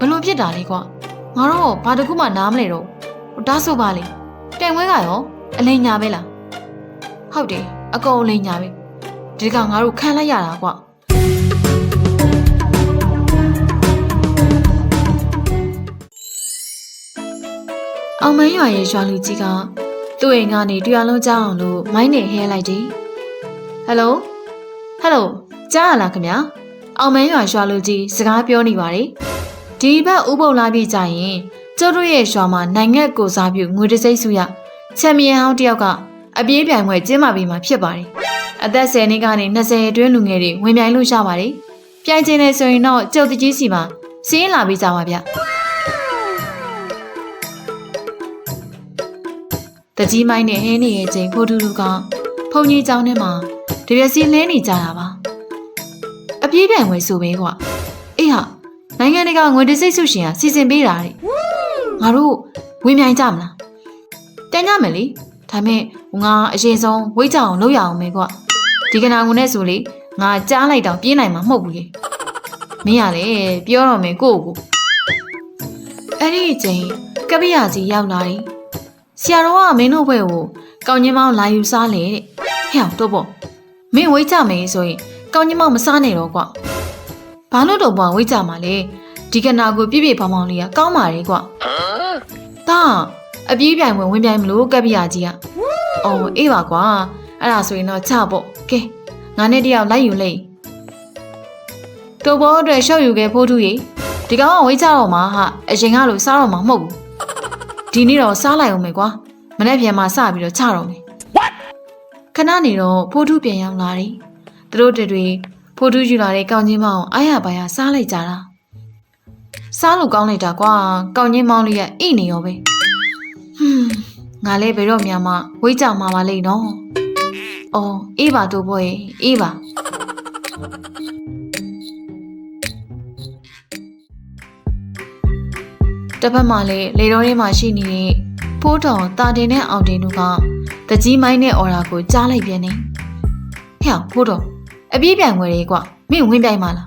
ဘလို့ဖြစ်တာလဲကွာငါတော့ဘာတစ်ခုမှနားမလဲတော့ဒါဆိုပါလေပြိုင်ပွဲကရောအလိန်ညာပဲလားဟုတ်တယ်အကုန်အလိန်ညာပဲဒီကငါတို့ခံလိုက်ရတာကွာအောင်မန်းရွာရဲ့ရွာလူကြီးကသူ့အိမ်ကနေတရားလုံးကြားအောင်လို့မိုင်းနဲ့ဟဲလိုက်တယ်ဟယ်လိုဟယ်လိုကြားရလားခင်ဗျာအောင်မန်းရွာရွာလူကြီးစကားပြောနေပါတယ် ဒီဘက်ဥပုပ်လာပြီကြရင်ကျုပ်တို့ရဲ့ရွာမှာနိုင်ငံကိုစားပြုငွေတစ်စိမ့်စုရချန်ပီယံဟောင်းတစ်ယောက်ကအပြေးပြိုင်ပွဲကျင်းပပြီးမှဖြစ်ပါတယ်အသက်10နှစ်ကနေ20အတွင်းလူငယ်တွေဝင်ပြိုင်လို့ရပါတယ်ပြိုင်ချင်တယ်ဆိုရင်တော့ကျုပ်တကြီးစီမှာစီးရင်လာပြီးကြပါဗျတကြီးမိုင်းနဲ့ဟင်းနေရဲ့ချိန်ဖိုးတူတူကဖုန်ကြီးเจ้าထဲမှာတပြက်စီလဲနေကြတာပါအပြေးပြိုင်ပွဲဆိုပဲကွာအေးဟာ နိုင်ငံတကာငွေတစိတ်ဆုရှင်ကစီစဉ်ပေးတာတဲ့ငါတို့ဝင်မြိုင်ကြမလားတန်ကြမယ်လေဒါမဲ့ငါအရင်ဆုံးဝိတ်ကြအောင်လုပ်ရအောင်ပဲကွာဒီကနာငုံနဲ့ဆိုလေငါကြားလိုက်တော့ပြေးနိုင်မှာမဟုတ်ဘူးလေမင်းရလေပြောတော့မယ်ကိုယ့်ကိုအဲ့ဒီအချိန်ကပ္ပိယကြီးရောက်လာတယ်ဆရာတော်ကမင်းတို့ဘွဲကိုကောင်းချင်းမောင်းလာယူစားလေတဲ့ဟဲ့အောင်တော့ပေါ့မင်းဝိတ်ကြမယ်ဆိုရင်ကောင်းချင်းမောင်းမစားနဲ့တော့ကွာ ဘာလို့တော့ဘွားဝိတ်ကြမှာလဲဒီကနာကိုပြည့်ပြည့်ပေါင်းပေါင်းလေးကကောင်းပါလေကွာတာအပြေးပြိုင်ဝင်ဝင်ပြိုင်မလို့ကပ္ပိယကြီးက။အော်အေးပါကွာ။အဲ့ဒါဆိုရင်တော့ချပေါ့။ကဲငါနဲ့တယောက်လိုက်ယူလိုက်။တူဘောအတွက်ရှော့ယူခဲ့ဖိုးထုရေဒီကောင်ကဝိတ်ကြတော့မှာဟာအရင်ကလို့စားတော့မှာမဟုတ်ဘူး။ဒီနေ့တော့စားလိုက်အောင်မယ်ကွာ။မနေ့ပြန်မှစပြီးတော့ချတော့မယ်။ခဏနေတော့ဖိုးထုပြန်ရောက်လာတယ်။သူတို့တွေတွေ ဖိုးထုယူလာတဲ့ကောင်းချင်းမောင်အားရပါရစားလိုက်ကြတာ။စားလို့ကောင်းလိုက်တာကွာ။ကောင်းချင်းမောင်လေးကအိနေရောပဲ။ဟွန်းငါလည်းဘယ်တော့မှမဝိတ်ကြမှာပါလိမ့်နော်။အော်အေးပါတို့ဘောရဲ့အေးပါ။တစ်ဖက်မှာလည်းလေတော်ထဲမှာရှိနေတဲ့ဖိုးတော်တာတင်နဲ့အောင်တင်တို့ကတကြီးမိုင်းနဲ့အော်ရာကိုကြားလိုက်ပြန်နေ။ဟဲ့ဖိုးတော် အပြေးပြိုင်ွယ်လေးကွာမင်းဝင်ပြိုင်မလား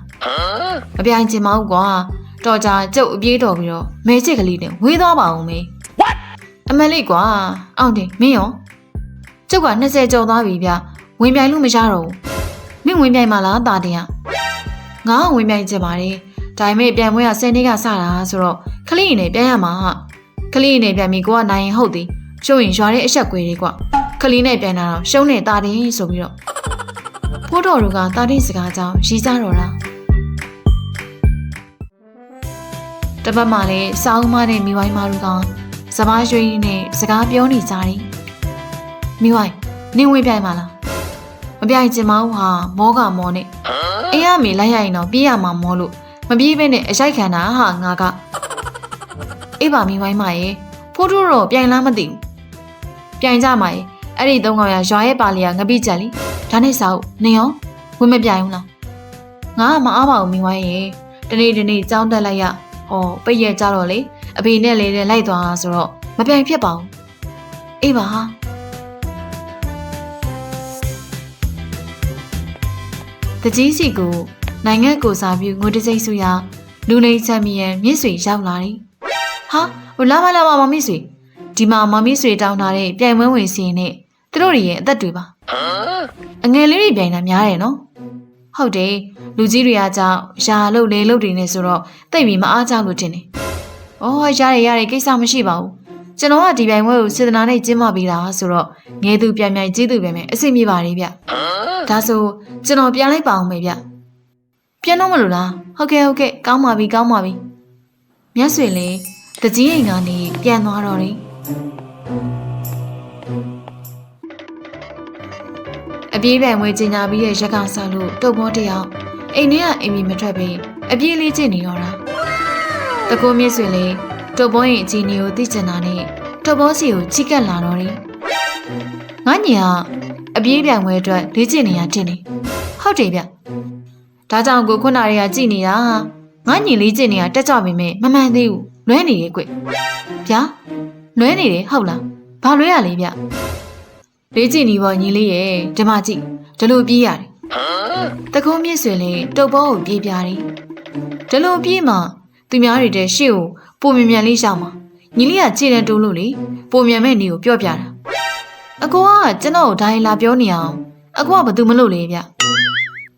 ။မပြိုင်ချင်မဟုတ်ကွာ။တော်ကြကျုပ်အပြေးတော်ပြီးတော့မဲချစ်ကလေးနဲ့ဝေးသွားပါအောင်မေ။အမလေးကွာအောင်တယ်မင်းရောကျုပ်က20ကျော်သွားပြီဗျဝင်ပြိုင်လို့မရတော့ဘူးမင်းဝင်ပြိုင်မလားတာတင်ကငါကဝင်ပြိုင်ချင်ပါတယ်ဒါပေမဲ့ပြန်ပွဲက10နှစ်ကစတာဆိုတော့ခလေးရင်နဲ့ပြန်ရမှာဟာခလေးရင်နဲ့ပြန်ပြီးကိုကနိုင်ရင်ဟုတ်သည်ရှုံးရင်ရွာတဲ့အဆက်ကွေတွေကွခလေးနဲ့ပြန်လာတော့ရှုံးနေတာတင်ဆိုပြီးတော့ ဖိုးတော်တို့ကတာတင်စကားကြောင်းရီးကြတော့တာတပတ်မှလည်းစောင်းမနဲ့မိဝိုင်းမတို့ကစပားရွှေရင်းနဲ့စကားပြောနေကြတယ်။မိဝိုင်းနင်းဝေးပြိုင်ပါလား။မပြိုင်ချင်မဟုတ်ဟာမောကမောနဲ့အေးရမေလိုက်ရရင်တော့ပြေးရမှာမောလို့မပြေးဘဲနဲ့အရိုက်ခံတာဟာငါကအေးပါမိဝိုင်းမရေဖိုးထိုးတော့ပြိုင်လားမသိဘူး။ပြိုင်ကြမှာရေအဲ့ဒီသုံးကောင်ရရွာရဲ့ပါလီကငပိကြက်လी ဒါနဲ့စာအုပ်နင်ရောဝင်မပြိုင်ဘူးလား။ငါကမအားပါဘူးမိဝိုင်းရေတနေ့တနေ့ကြောင်းတက်လိုက်ရဟောပိတ်ရကြတော့လေအဖေနဲ့လေတဲ့လိုက်သွားတာဆိုတော့မပြိုင်ဖြစ်ပါဘူးအေးပါတကြီးစီကိုနိုင်ငံကိုစားပြီးငွေတစ်စိမ့်စုရလူနေချန်ပီယံမြင့်ဆွေရောက်လာတယ်ဟာဟိုလာမလာမမမစ်ဆွေဒီမှာမမစ်ဆွေတောင်းထားတဲ့ပြိုင်ပွဲဝင်စီရင်နဲ့သူတို့တွေရဲ့အသက်တွေပါ အငယ်လေးတွေပြိုင်တာများတယ်နော်ဟုတ်တယ်လူကြီးတွေကကြောင့်ယာလုတ်လေလုတ်တွေနဲ့ဆိုတော့တိတ်ပြီးမအားကြလို့တင်တယ်။အော်ရတယ်ရတယ်ကိစ္စမရှိပါဘူး။ကျွန်တော်ကဒီပြိုင်ပွဲကိုစေတနာနဲ့ကျင်းပပေးတာဆိုတော့ငယ်သူပြန်ပြန်ကြီးသူပြန်ပြန်အဆင်ပြေပါလေဗျ။ဒါဆိုကျွန်တော်ပြန်လိုက်ပါအောင်မေဗျ။ပြန်တော့မလို့လား။ဟုတ်ကဲ့ဟုတ်ကဲ့ကောင်းပါပြီကောင်းပါပြီ။မြတ်ဆွေလည်းတကြီးအိမ်ကနေပြန်သွားတော့တယ်။ အပြေးပြိုင်ပွဲကျင်းညာပြီးတဲ့ရက်ကဆောက်လို့တုတ်ဘောတယောက်အိမ်ထဲကအိမ်မီမထွက်ပြီးအပြေးလေးကျင့်နေရောတာ။တကူမြင့်ဆွေလေတုတ်ဘောရင်အချင်းကြီးကိုသိကျင်တာနဲ့တုတ်ဘောစီကိုချိကက်လာတော့တယ်။ငါညီကအပြေးပြိုင်ပွဲအတွက်လေ့ကျင့်နေရတင်နေ။ဟုတ်တယ်ဗျ။ဒါကြောင့်ကိုခုနတွေကကြည်နေတာငါညီလေးကျင့်နေတာတက်ကြပြီမဲ့မမှန်သေးဘူး။လွဲနေရဲ့ကွ။ဗျာလွဲနေတယ်ဟုတ်လား။ဘာလွဲရလဲဗျ။ လေ့ကျင့်နေပေါ့ညီလေးရဲ့ဓမ္မကြည့်ဒီလိုပြေးရတယ်။တကူမြင့်ဆွေလေတုတ်ဘောကိုပြေးပြတယ်။ဒီလိုပြေးမှသူများတွေတဲ့ရှေ့ကိုပုံမြင်မြန်လေးရှောင်းမှာညီလေးကခြေတန်းတိုးလို့လေပုံမြင်မဲ့နေကိုပြောပြတာအကိုကကျွန်တော်ကိုဒါရင်လာပြောနေအောင်အကိုကဘာသူမလုပ်လေဗျ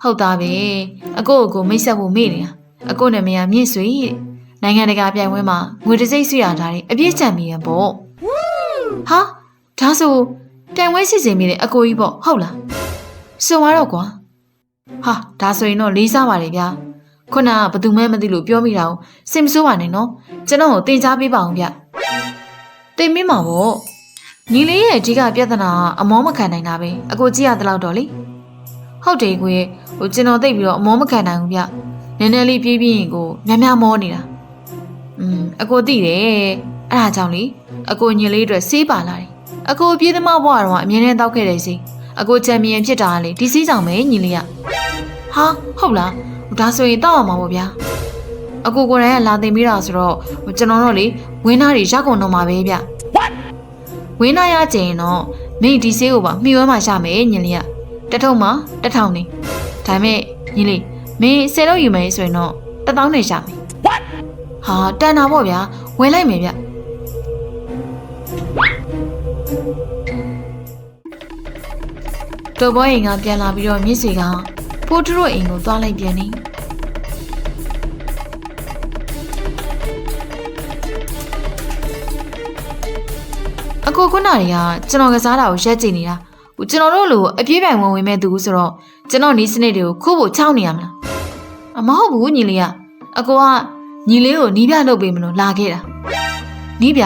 ဟုတ်သားပဲအကိုကိုမိတ်ဆက်ဖို့မေ့နေတာအကိုနဲ့မယားမြင့်ဆွေတဲ့နိုင်ငံတကာပြိုင်ပွဲမှာငွေတစ်စိတ်ဆွရထားတယ်အပြည့်ချန်ပီယံပေါ့ဟာဒါဆို ပြိုင်ပွဲစီစဉ်မိတဲ့အကိုကြီးပေါ့ဟုတ်လားဆိုပါတော့ကွာဟာဒါဆိုရင်တော့လေးစားပါလေဗျာ ခုနကဘသူမှမသိလို့ပြောမိတာကိုစင်မစိုးပါနဲ့နော်ကျွန်တော်ကိုတင် जा ပေးပါအောင်ဗျတင်မင်းမှာပေါ့ညီလေးရဲ့အဓိကပြဿနာကအမောမခံနိုင်တာပဲအကိုကြည့်ရတဲ့လောက်တော့လေဟုတ်တယ်ကိုရဲ့ဟိုကျွန်တော်သိပ်ပြီးတော့အမောမခံနိုင်ဘူးဗျနည်းနည်းလေးပြေးပြီးရင်ကိုများများမောနေတာอืมအကိုသိတယ်အဲ့ဒါကြောင့်လေအကိုညီလေးအတွက်စေးပါလာတယ် အကိုပြေးသမားဘွားတော့အမြင်နဲ့တောက်ခဲ့တယ်စီအကိုချန်ပီယံဖြစ်တာကလေဒီစီးကြောင့်ပဲညီလေးကဟာဟုတ်လားဒါဆိုရင်တောက်အောင်ပါဗောဗျာအကူကိုယ်တိုင်ကလာတင်ပြီးတာဆိုတော့ကျွန်တော်တို့လေဝင်းသားတွေရောက်ကုန်တော့မှာပဲဗျဝင်းသားရကျင်တော့မိဒီဆေးကိုပါမှီဝဲမှာရှာမယ်ညီလေးကတထုံမှာတထောင်နေဒါပေမဲ့ညီလေးမင်းဆယ်တော့ယူမယ်ဆိုရင်တော့တထောင်နေရှာမယ်ဟာတန်တာဗောဗျာဝယ်လိုက်မယ်ဗျ တော်ဘောအိမ်ကပြန်လာပြီးတော့မြစ်စီကဖိုးထရိုအိမ်ကိုသွားလိုက်ပြန်နေအကိုခုနတွေကကျွန်တော်ကစားတာကိုရက်ကြည့်နေတာဟိုကျွန်တော်တို့လိုအပြေးပိုင်ဝင်ဝင်မဲ့သူဆိုတော့ကျွန်တော်နီးစနစ်တွေကိုခုဖို့ချောင်းနေရမလားအမဟုတ်ဘူးညီလေးကအကိုကညီလေးကိုနီးပြလုပ်ပေးမလို့လာခဲ့တာနီးပြ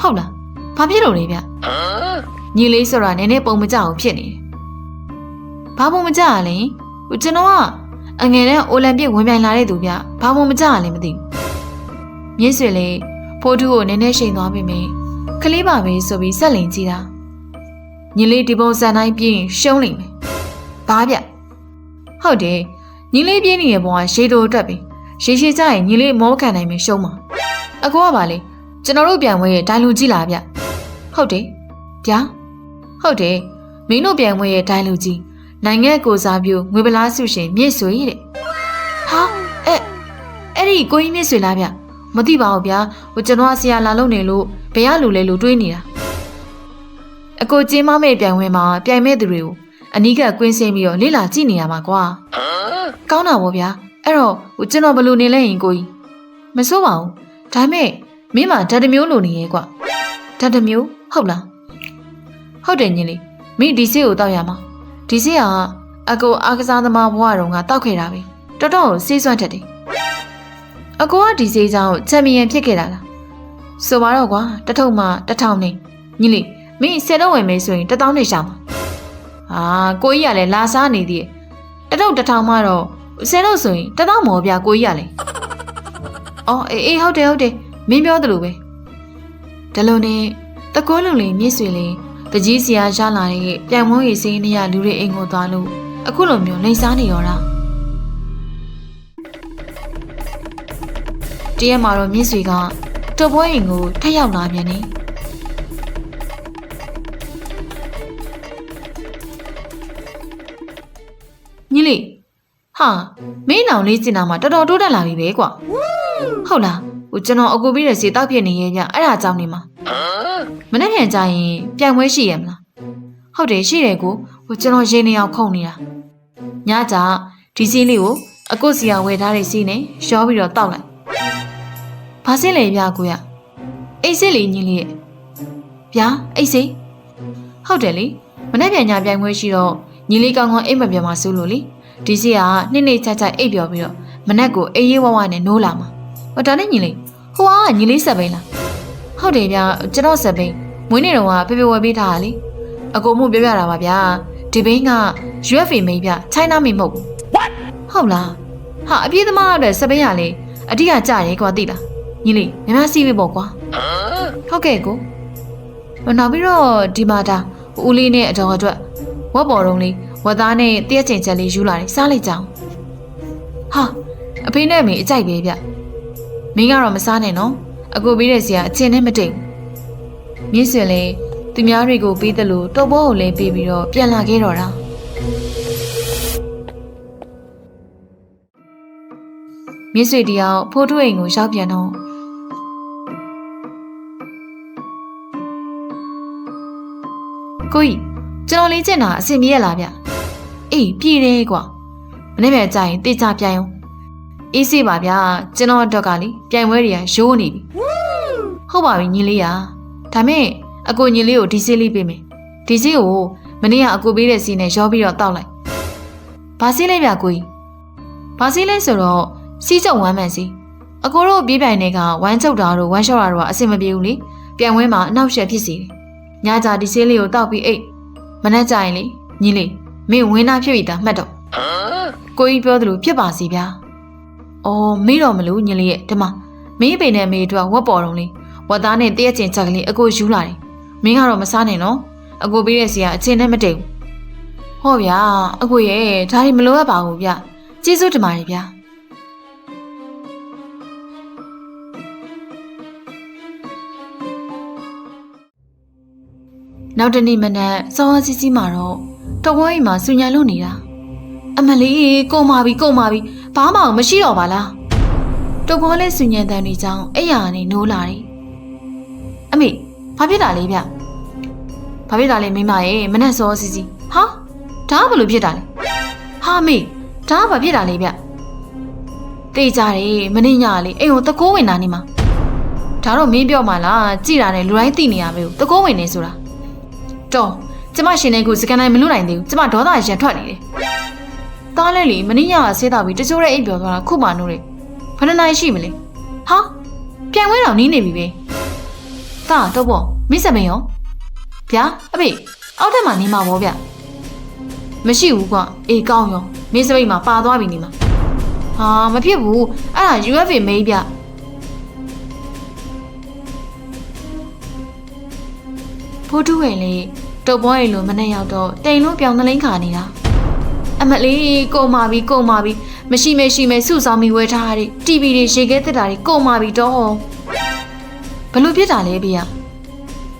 ဟုတ်လားဘာဖြစ်လို့လဲဗျညီလေးဆိုတာနည်းနည်းပုံမကြအောင်ဖြစ်နေတယ် ဘာပုံမကြရလဲဟိုကျွန်တော်ကအငယ်တဲ့အိုလံပစ်ဝင်ပြိုင်လာတဲ့သူဗျဘာမှမကြရလည်းမသိဘူးမြင့်ဆွေလေးဖိုးထူးကိုနည်းနည်းရှိန်သွားပြီမေကလေးပါပဲဆိုပြီးဆက်လင်ကြည့်တာညီလေးဒီပုံစံတိုင်းပြင်းရှုံးလိမ့်မယ်ဘာဗျဟုတ်တယ်ညီလေးပြင်းနေတဲ့ပုံကရှေးတိုးတက်ပြီရှေးရှေးကြရင်ညီလေးမောခံနိုင်မယ်ရှုံးမှာအကောကပါလေကျွန်တော်တို့ပြန်ဝဲရဲ့ဒိုင်လူကြည့်လာဗျဟုတ်တယ်ဗျာဟုတ်တယ်မင်းတို့ပြန်ဝဲရဲ့ဒိုင်လူကြီး နိုင်ငံကိုစားပြုငွေပလားစုရှင်မြစ်ဆွေတဲ့ဟာအဲ့အဲ့ဒီကိုကြီးမြစ်ဆွေလားဗျမသိပါဘူးဗျာဟိုကျွန်တော်ကဆရာလာလုံနေလို့ဘယ်ရလူလဲလို့တွေးနေတာအကိုကျင်းမမဲ့ပြိုင်ဝဲမှာပြိုင်မဲ့သူတွေကိုအနီးကကွင်းဆင်းပြီးတော့လေ့လာကြည့်နေရမှာကွာကောင်းတာဗောဗျာအဲ့တော့ဟိုကျွန်တော်ဘယ်လိုနေလဲရင်ကိုကြီးမစိုးပါဘူးဒါမဲ့မင်းမဓာတ်တစ်မျိုးလိုနေရဲ့ကွာဓာတ်တစ်မျိုးဟုတ်လားဟုတ်တယ်ညီလေးမိဒီဆေးကိုတောက်ရမှာ ဒီစီကအကိုအားကစားသမားဘဝတုန်းကတောက်ခဲ့တာပဲတော်တော်စေးစွမ်းတတ်တယ်အကိုကဒီစေးချောင်းချန်ပီယံဖြစ်ခဲ့တာလားဆိုပါတော့ကွာတထုံမှတထောင်နေညီလေးမင်းဆယ်တော့ဝင်မေးဆိုရင်တထောင်နေရှာမှာဟာကိုကြီးကလည်းလာစားနေသေးတယ်တထုံတထောင်မှတော့ဆယ်တော့ဆိုရင်တထောင်မော်ပြကိုကြီးကလည်းအော်အေးအေးဟုတ်တယ်ဟုတ်တယ်မင်းပြောသလိုပဲဒါလိုနဲ့တကောလုံးလေးမြစ်ဆွေလေး တကြီးစရာရလာတဲ့ပြန်မွေးရေးစင်းနေရလူတွေအိမ်ကိုသွားလို့အခုလိုမျိုးလိန်စားနေရောတာတရက်မှာတော့မြင့်ဆွေကတုပ်ပွဲအိမ်ကိုထက်ရောက်လာပြန်နေညီလေးဟာမင်းနောင်လေးကျင်တာမှာတော်တော်တိုးတက်လာပြီပဲကွာဟုတ်လားဟိုကျွန်တော်အကူပြီးတဲ့စီတောက်ဖြစ်နေရဲ့ညအဲ့ဒါကြောင့်နေမှာ မနေ့ပြန်ကြရင်ပြန်ပွဲရှိရမလားဟုတ်တယ်ရှိတယ်ကိုဟိုကျွန်တော်ရင်းနေအောင်ခုန်နေတာညကြဒီစီးလေးကိုအကုတ်စီအောင်ဝယ်ထားတဲ့စီးနဲ့ရှောပြီးတော့တောက်လိုက်ဘာစင်းလဲဗျာကိုရအိတ်စစ်လေးညင်းလေးရဲ့ဗျာအိတ်စိဟုတ်တယ်လေမနေ့ပြန်ညပြန်ပွဲရှိတော့ညီလေးကောင်းကောင်းအိတ်မပြန်မှာစိုးလို့လေဒီစီကနှစ်နှစ်ချာချာအိတ်ပြော်ပြီးတော့မနေ့ကိုအေးရေးဝဝနဲ့နိုးလာမှာဟောဒါနဲ့ညီလေးဟိုကညီလေးဆက်ပိန်းလား ဟုတ်တယ်ဗျာကျွန်တော်ဆက်ပိန်မွေးနေ့တုန်းကဖေဖေဝယ်ပေးထားတာလေအကုန်မှုပြောပြတာပါဗျာဒီဘိန်းက UFA မိန်းဗျ China မိန်းမဟုတ်ဘူးဟုတ်လားဟာအပြေးသမားအတွက်စပိန်ရလေအတိကကြရဲကွာသိလားညီလေးမြမစီးပြီပေါ့ကွာဟုတ်ကဲ့ကိုနောက်ပြီးတော့ဒီမှာဒါဦးလေးနဲ့အတော်အတွက်ဝက်ပေါ်တုံးလေးဝက်သားနဲ့တရက်ချင်ချက်လေးယူလာတယ်စားလိုက်ကြအောင်ဟာအဖေနဲ့အမေအကြိုက်ပဲဗျမင်းကတော့မစားနဲ့နော် အကိုပေးတဲ့ဆရာအချင်းနဲ့မတိမ်မြင့်စင်လေသူများတွေကိုပေးတယ်လို့တုပ်ဘောကိုလည်းပေးပြီးတော့ပြန်လာခဲ့တော့တာမြစ်ဆွေတယောက်ဖိုးထုအိမ်ကိုရောက်ပြန်တော့ကိုကြီးကျွန်တော်လေးကျင်တာအဆင်ပြေရလားဗျအေးပြေတယ်ကွာမနေ့ပြန်ကြရင်တေချာပြန်ရောအေးစေးပါဗျာကျွန်တော်အတွက်ကလေပြိုင်ပွဲတွေကရိုးနေပြီ ဟုတ်ပါပြီညီလေးရဒါမဲ့အကိုညီလေးကိုဒီစေးလေးပေးမယ်ဒီစေးကိုမနေ့ကအကိုပေးတဲ့စီနဲ့ရောပြီးတော့တောက်လိုက်ဘာစေးလဲဗျကိုကြီးဘာစေးလဲဆိုတော့စီးချုပ်ဝမ်းမှန်စီအကိုတို့ပြေးပြိုင်တွေကဝမ်းချုပ်တာတို့ဝမ်းလျှော့တာတို့ကအဆင်မပြေဘူးလေပြိုင်ပွဲမှာအနောက်ရှက်ဖြစ်စီတယ်ညကြဒီစေးလေးကိုတောက်ပြီးအိတ်မနှက်ကြရင်လေညီလေးမင်းဝင်းသားဖြစ်ပြီသားမှတ်တော့ကိုကြီးပြောသလိုဖြစ်ပါစီဗျာအော်မေးတော့မလို့ညီလေးရဲ့ဒီမှာမင်းအပေနဲ့မေတို့ကဝက်ပေါ်တော့လေ ဝက်သားနဲ့တရက်ချင်းချက်ကလေးအကိုယူလာတယ်မင်းကတော့မစားနဲ့နော်အကိုပေးတဲ့စီကအချင်းနဲ့မတည့်ဘူးဟောဗျာအကိုရဲ့ဒါတွေမလိုအပ်ပါဘူးဗျကျေးဇူးတင်ပါတယ်ဗျာနောက်တနေ့မနက်စောစောစီးစီးမှာတော့တဝိုင်းမှာဆူညံလို့နေတာအမလေးကိုမာပြီကိုမာပြီဘာမှမရှိတော့ပါလားတကောလေးဆူညံတန်တွေကြောင့်အဲ့ရကနေနိုးလာတယ်အမေ ဘာဖြစ်တာလဲဗျဘာဖြစ်တာလဲမိမရဲ့မနက်စောစီးစီးဟာဒါကဘယ်လိုဖြစ်တာလဲဟာမေဒါကဘာဖြစ်တာလဲဗျတေးကြတယ်မနေ့ညကလေအိမ်ကိုတကိုးဝင်တာနေမှာဒါတော့မင်းပြောမှလားကြည်တာနဲ့လူတိုင်းသိနေရမယ်တကိုးဝင်နေဆိုတာတော်ကျမရှင်နေကိုစကန်တိုင်းမလွတ်နိုင်သေးဘူးကျမဒေါသရန်ထွက်နေတယ်။သားလဲလေမင်းညကဆေးသားပြီးတချို့ရဲ့အိပ်ပျော်သွားတာခုမှနိုးတယ်။ဘယ်နှနိုင်ရှိမလဲ။ဟာပြိုင်ဝဲတော်နီးနေပြီပဲ။ သားတော့ပေါ့မိစမင်းရောဗျာအဖေအောက်ထပ်မှာနေမှာဗောဗျ။မရှိဘူးကွာအေးကောင်းရောမင်းစပိတ်မှာပါသွားပြီနေမှာ။ဟာမဖြစ်ဘူးအဲ့ဒါ UFA မေးဗျ။ဖိုးတူးဝင်လေတုပ်ပွားရီလိုမနဲ့ရောက်တော့တိမ်လို့ပြောင်းသလိန်ခါနေတာအမလေးကိုမာပြီကိုမာပြီမရှိမရှိမဲစုဆောင်ပြီးဝဲထားရတဲ့ TV တွေရေခဲတက်တာတွေကိုမာပြီတော့ ဘလို့ပြစ်တာလဲဗျာ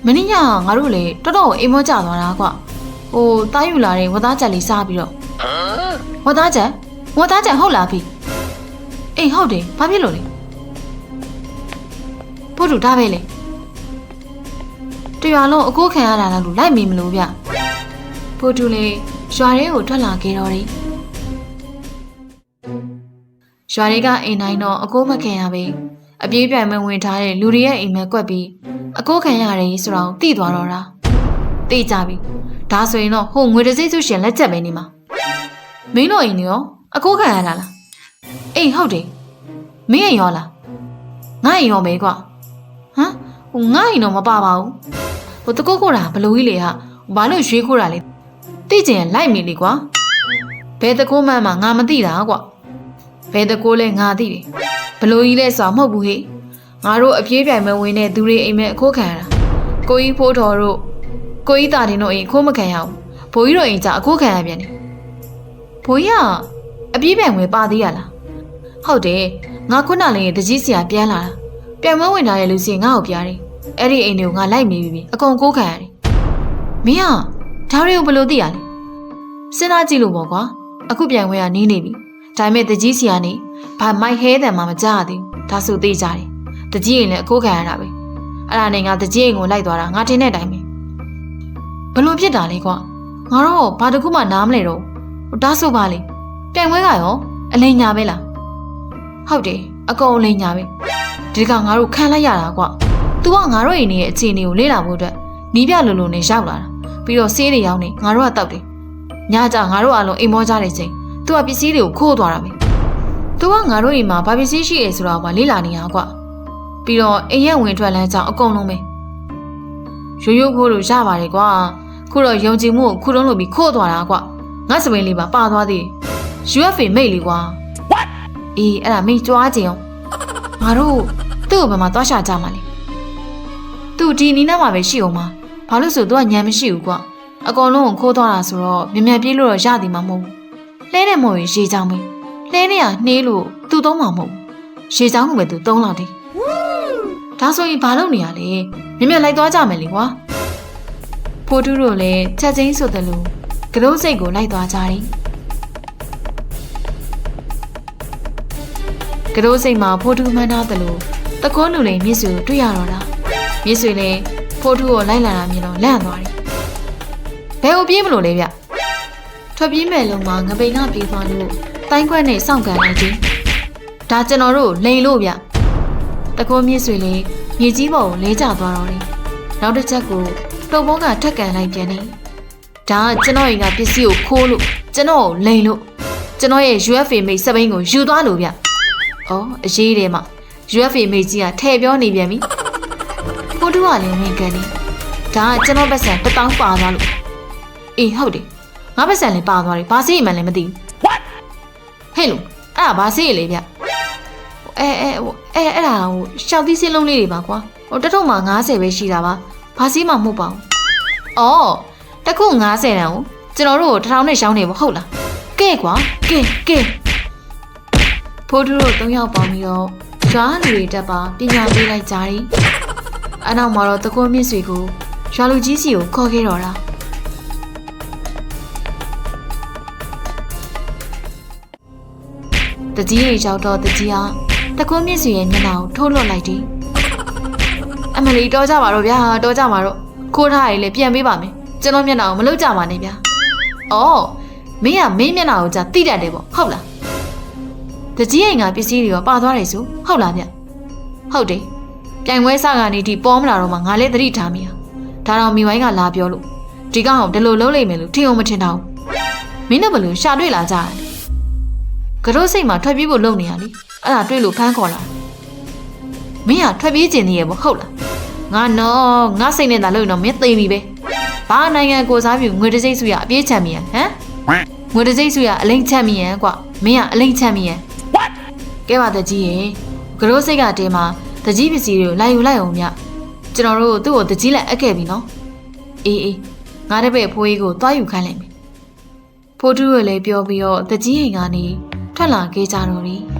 မင်းညငါတို့လေတော်တော်အိမ်မောကြသွားတာကွဟိုတားယူလာတဲ့ဝသားချက်လေးစားပြီးတော့ဝသားချက်ဝသားချက်ဟုတ်လားဖေအေးဟုတ်တယ်ဘာဖြစ်လို့လဲဖို့တူဒါပဲလေတရွာလုံးအကိုခံရတာလားလို့လိုက်မေးမလို့ဗျဖိုးတူလေးရွာထဲကိုထွက်လာခဲ့တော့တယ်ရွာတွေကအိမ်တိုင်းတော့အကိုမခံရပဲ အပြေးပြိုင်မဝင်ထားတဲ့လူတွေရဲ့အိမ်မက်ကွက်ပြီးအကိုခံရတယ်ဆိုတော့တိသွားတော့တာတိကြပြီဒါဆိုရင်တော့ဟိုငွေတစ်စိတ်စုရှင်လက်ချက်ပဲနေမှာမင်းတို့အိမ်နေရောအကိုခံရတာလားအေးဟုတ်တယ်မင်းအိမ်ရောလားငါအိမ်ရောမဲကွာဟမ်ဟိုငါအိမ်တော့မပါပါဘူးဟိုတကုတ်ခိုးတာဘလို့ကြီးလေဟာဘာလို့ရွေးခိုးတာလဲတိကျင်လိုက်မိလေကွာဘယ်တကုတ်မှန်းမှငါမသိတာကွာ ဘယ်တကုတ်လဲငါသိတယ်ဘလို့ကြီးလဲဆိုတာမဟုတ်ဘူးဟေ့ငါတို့အပြေးပြိုင်မဲ့ဝင်တဲ့သူတွေအိမ်မဲ့အခိုးခံရတာကိုကြီးဖိုးတော်တို့ကိုကြီးတာတင်တို့အိမ်အခိုးမခံရဘူးဘိုးကြီးတို့အိမ်ကြအခိုးခံရပြန်တယ်ဘိုးကြီးကအပြေးပြိုင်ဝင်ပါသေးရလားဟုတ်တယ်ငါခုနလေးတကြီးဆရာပြန်လာတာပြိုင်ပွဲဝင်လာတဲ့လူစီငါ့ကိုပြားတယ်အဲ့ဒီအိမ်တွေကိုငါလိုက်မိပြီအကုန်ကိုးခံရတယ်။မင်းကဒါတွေကိုဘယ်လိုသိရလဲ။စဉ်းစားကြည့်လို့ပေါ့ကွာ။အခုပြန်ခွဲကနီးနေပြီ။ ဒါပေမဲ့တကြီးစီကနေဘာမိုက်ဟဲတယ်မှမကြားရသေးဘူး။ဒါဆိုသိကြတယ်။တကြီးအိမ်လည်းအကိုးခံရတာပဲ။အဲ့ဒါနဲ့ငါတကြီးအိမ်ကိုလိုက်သွားတာငါထင်တဲ့အတိုင်းပဲ။ဘယ်လိုဖြစ်တာလဲကွာ။ငါတော့ဘာတစ်ခုမှနားမလဲတော့ဘူး။ဒါဆိုပါလေ။ပြန်ခွဲကရောအလိန်ညာပဲလား။ဟုတ်တယ်အကုန်အလိန်ညာပဲ။ဒီကငါတို့ခံလိုက်ရတာကွာ။ तू ကငါတို့အိမ်ရဲ့အခြေအနေကိုလေ့လာဖို့အတွက်နီးပြလိုလိုနဲ့ရောက်လာတာပြီးတော့ဆေးတွေရောက်နေငါတို့ကတောက်တယ်ညကြငါတို့အလုံးအိမ်မောကြတဲ့ချိန် ။ "तू ကပစ္စည်းတွေကိုခိုးသွားတာပဲ။ तू ကငါတို့အိမ်မှာဘာပစ္စည်းရှိရဲဆိုတာကွာလေ့လာနေတာကွာ။ပြီးတော့အိမ်ရဲ့ဝင်ထွက်လမ်းကြောင်းအကုန်လုံးပဲ။ရိုးရိုးခိုးလို့ရပါတယ်ကွာ။ခုတော့ယုံကြည်မှုကိုခုတုံးလုပ်ပြီးခိုးသွားတာကွာ။ငါစပင်းလေးပါပါသွားသေးတယ်။ UFA မိတ်လေးကွာ။အေးအဲ့ဒါမိတ်ကြွားကြင်အောင်။ငါတို့သူ့ကိုဘယ်မှာသွားရှာကြမှာလဲ။ तू ဒီနီးနားမှာပဲရှိအောင်မှာ။ဘာလို့ဆို तू ကညံမရှိဘူးကွာ။အကောင်လုံးကိုခိုးသွားတာဆိုတော့မြန်မြန်ပြေးလို့တော့ရသည်မှာမဟုတ်ဘူး လှဲတဲ့မော်ရင်ရေချောင်းပဲလှဲနေတာနှေးလို့သူသုံးမှာမဟုတ်ဘူးရေချောင်းလိုပဲသူသုံးလောက်တယ်ဒါဆိုရင်ဘာလုပ်နေရလဲမြမြလိုက်သွားကြမယ်လေကွာဖိုတူတို့လည်းချက်ချင်းဆိုတယ်လို့ကရုံးစိတ်ကိုလိုက်သွားကြတယ်ကရိုးစိတ်မှာဖိုးထူးမှန်းသားတယ်လို့တကောလူလည်းမြစ်ဆွေကိုတွေ့ရတော့တာမြစ်ဆွေလည်းဖိုးထူးကိုလိုက်လာတာမြင်တော့လန့်သွားတယ်ဘယ်ကိုပြေးမလို့လဲဗျ ထွက်ပြေးမဲ့လုံးမှာငပိန်ကပြေးသွားလို့တိုင်းခွက်နဲ့စောင့်ကန်လိုက်တယ်ဒါကျွန်တော်တို့လိန်လို့ဗျတကောမြစ်ဆွေလည်းမြေကြီးပေါ်ကိုလဲကျသွားတော့တယ်နောက်တစ်ချက်ကိုတုပ်ဘောကထက်ကန်လိုက်ပြန်တယ်ဒါကကျွန်တော်ရင်ကပစ္စည်းကိုခိုးလို့ကျွန်တော်ကိုလိန်လို့ကျွန်တော်ရဲ့ UFA မိတ်စပိန်ကိုယူသွားလို့ဗျ။အော်အရေးတယ်မ UFA မိတ်ကြီးကထည့်ပြောနေပြန်ပြီ။ဖိုးတူကလည်းဝင်ကန်နေ။ဒါကကျွန်တော်ပတ်စံတစ်တောင်းပါသွားလို့။အေးဟုတ်တယ်။ ငါပတ်စံလည်းပါသွားတယ်။ဘာစီးမှလည်းမသိဘူး။ What? ဟဲ့လူအဲ့ဒါဘာစီးရလေဗျ။အဲအဲဟိုအဲအဲ့ဒါဟိုရှောက်သီးစင်းလုံးလေးတွေပါကွာ။ဟိုတစ်ထုံမှာ90ပဲရှိတာပါ။ဘာစီးမှမဟုတ်ပါဘူး။အော်တစ်ခု90တန်ကိုကျွန်တော်တို့တစ်ထောင်နဲ့ရှောင်းနေပေါ့ဟုတ်လား။ကဲကွာကဲကဲဖိုးတူတို့၃ယောက်ပေါင်းပြီးတော့ရွာလူတွေတက်ပါပညာပေးလိုက်ကြတယ်။အနောက်မှာတော့တကွမြင့်ဆွေကိုရွာလူကြီးစီကိုခေါ်ခဲ့တော့တာ။ တကြီးရေရောက်တော့တကြီးဟာတကွမြင့်ဆွေရဲ့မျက်နှာကိုထိုးလွတ်လိုက်တယ်။အမလီတော့ကြပါတော့ဗျာတော့ကြပါတော့ခိုးထားရည်လေပြန်ပေးပါမယ်။ကျွန်တော်မျက်နှာကိုမလုပ်ကြပါနဲ့ဗျာ။အော်မင်းကမင်းမျက်နှာကိုကြာတိတတ်တယ်ပေါ့ဟုတ်လား။တကြီးအိမ်ကပစ္စည်းတွေရောပါသွားတယ်ဆိုဟုတ်လားဗျဟုတ်တယ်ပြိုင်ပွဲစကနေဒီပေါ်မလာတော့မှငါလည်းသတိထားမိတာဒါတော့မိဝိုင်းကလာပြောလို့ဒီကောင်ကဒီလိုလုံးလိုက်မယ်လို့ထင်အောင်မထင်တော့ဘူးမင်းတို့ဘလို့ရှာတွေ့လာကြတယ် ကတော့စိတ်မှာထွက်ပြေးဖို့လုပ်နေရလေအဲ့ဒါတွေ့လို့ဖမ်းခေါ်လာမင်းကထွက်ပြေးကျင်နေရပေါ့ဟုတ်လားငါနော်ငါစိတ်နဲ့သာလို့တော့မင်းသိပြီပဲဘာနိုင်ငံကိုစားပြူငွေတစ်စိတ်စုရအပြေးချန်ပီယံဟမ်ငွေတစ်စိတ်စုရအလိမ့်ချန်ပီယံကွမင်းကအလိမ့်ချန်ပီယံကဲပါတကြီးရေကရိုးစိတ်ကတဲမှာတကြီးပစ္စည်းတွေကိုလိုက်ယူလိုက်အောင်မြကျွန်တော်တို့သူ့ကိုတကြီးလက်အပ်ခဲ့ပြီနော်အေးအေးငါတပည့်ဖိုးကြီးကိုတွားယူခိုင်းလိုက်မယ်ဖိုးတူးရလည်းပြောပြီးတော့တကြီးအိမ်ကနေ ထွက်လာခဲ့ကြတော့တယ်